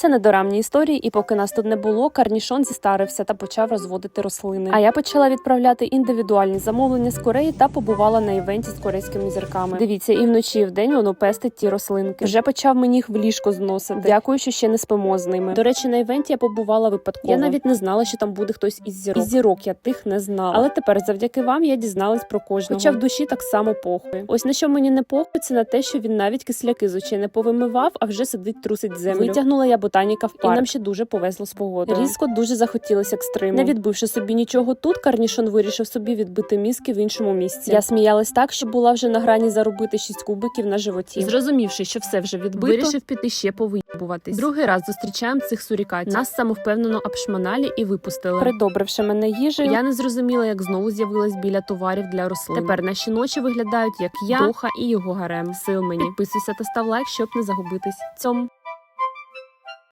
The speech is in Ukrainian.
Це недорамні історії, і поки нас тут не було, карнішон зістарився та почав розводити рослини. А я почала відправляти індивідуальні замовлення з Кореї та побувала на івенті з корейськими зірками. Дивіться, і вночі, і вдень воно пестить ті рослинки. Вже почав мені їх в ліжко зносити. Дякую, що ще не спимо з ними. До речі, на івенті я побувала випадково. Я навіть не знала, що там буде хтось із зірок. Із зірок я тих не знала. Але тепер, завдяки вам, я дізналась про кожного. Хоча в душі так само похуй. Ось на що мені не похуй, це на те, що він навіть кисляки з очей не повимивав, а вже сидить трусить землю. Витягнула я ботаніка в парк. І нам ще дуже повезло з погодою. Різко дуже захотілося екстриму. Не відбивши собі нічого тут, Карнішон вирішив собі відбити мізки в іншому місці. Я сміялась так, що була вже на грані заробити шість кубиків на животі. Зрозумівши, що все вже відбито, вирішив піти ще повиїбуватись. Другий раз зустрічаємо цих сурікатів. Нас самовпевнено обшманалі і випустили. Придобривши мене їжею, я не зрозуміла, як знову з'явилась біля товарів для рослин. Тепер наші ночі виглядають як я, Доха і його гарем. Сил мені. Підписуйся та став лайк, щоб не загубитись. Цьом.